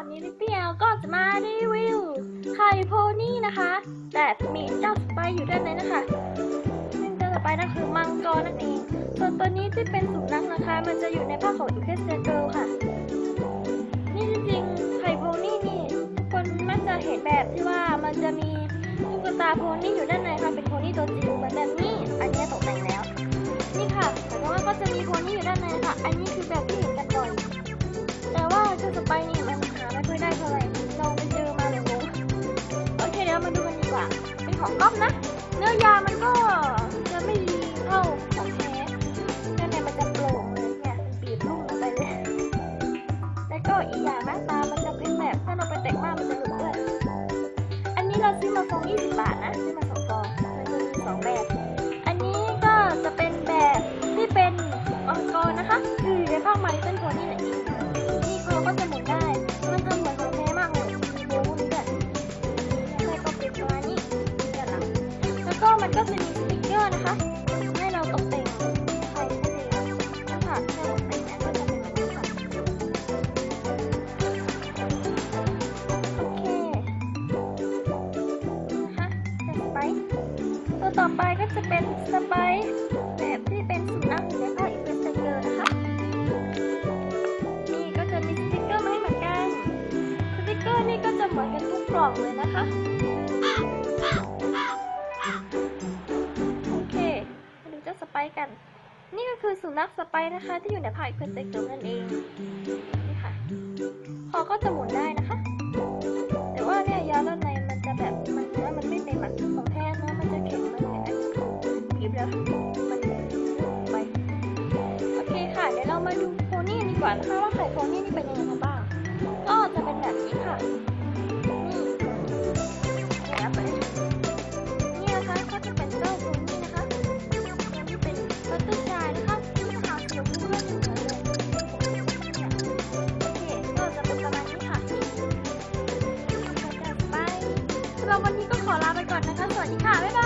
วันนี้ลิปปี้แอลก็จะมารีวิวไข่โพนี่นะคะ แต่มีเจ้าสไปร์อยู่ด้านในนะคะซึ่งเจ้าสไปร์นั่นคือมังกรนั่นเอง ส่วนตัวนี้ที่เป็นสุนัขนะคะ มันจะอยู่ในภาคของอีเคสเซเกิลค่ะ นี่จริงๆไข่โพนี่นี่คนมักจะเห็นแบบที่ว่ามันจะมีตุ๊กตาโพนี่อยู่ด้านในค่ะ เป็นโพนี่ตัวจริงเหมือนแบบนี้ อันนี้ตกแต่งแล้ว นี่ค่ะ แต่ว่าก็จะมีโพนี่อยู่ด้านในค่ะ อันนี้คือแบบที่เห็นกันบ่อยแต่ว่าเจ้าสไปร์นี่ ว่าเป็นของก๊อฟนะ เนื้อยามันก็จะไม่ดีเท่าของแท้ด้านในมันจะโปร่งเลยเนี่ยมันบีบลูกลงไปเลยแล้วก็อีกอย่างหน้าตามันจะเป็นแบบถ้าเราไปแต่งมากมันจะหลุดด้วยอันนี้เราซื้อมาฟอง20บาทนะซื้อมาสองฟองมันจะมีสองแบบ อันนี้ก็จะเป็นแบบที่เป็นมังกรนะคะคือในภามา มันก็จะมีสติกเกอร์นะคะ ให้เราตกแต่งไข่ได้เลยนะคะให้เราตกแต่งอันก็จะเป็นแบบนี้ค่ะโอเคฮะแต่สไปซ์ตัวต่อไปก็จะเป็นสไปซ์แบบที่เป็นสุนัขอยู่ในภาคอีเวนต์เกอร์นะคะนี่ก็จะมีสติกเกอร์มาให้เหมือนกันสติกเกอร์นี่ก็จะเหมือนกันทุกกล่องเลยนะคะ ไปกัน นี่ก็คือสุนัขสไปนะคะ ที่อยู่ในภาคอีเวนต์เกอร์นั่นเองนี่ค่ะคอก็จะหมุนได้นะคะ แต่ว่าเนี่ยยาด้านในมันจะแบบมันว่ามันไม่เป็นหมือนของแท้เนะมันจะแข็งมันเลยอันนี้บีบแล้วมันไปโอเคค่ะเดี๋ยวเรามาดูโพนี่ดีกว่านะคะว่าไข่โพนี่นี่เป็นยังไงบ้าง เราวันนี้ก็ขอลาไปก่อนนะคะ สวัสดีค่ะ บ๊ายบาย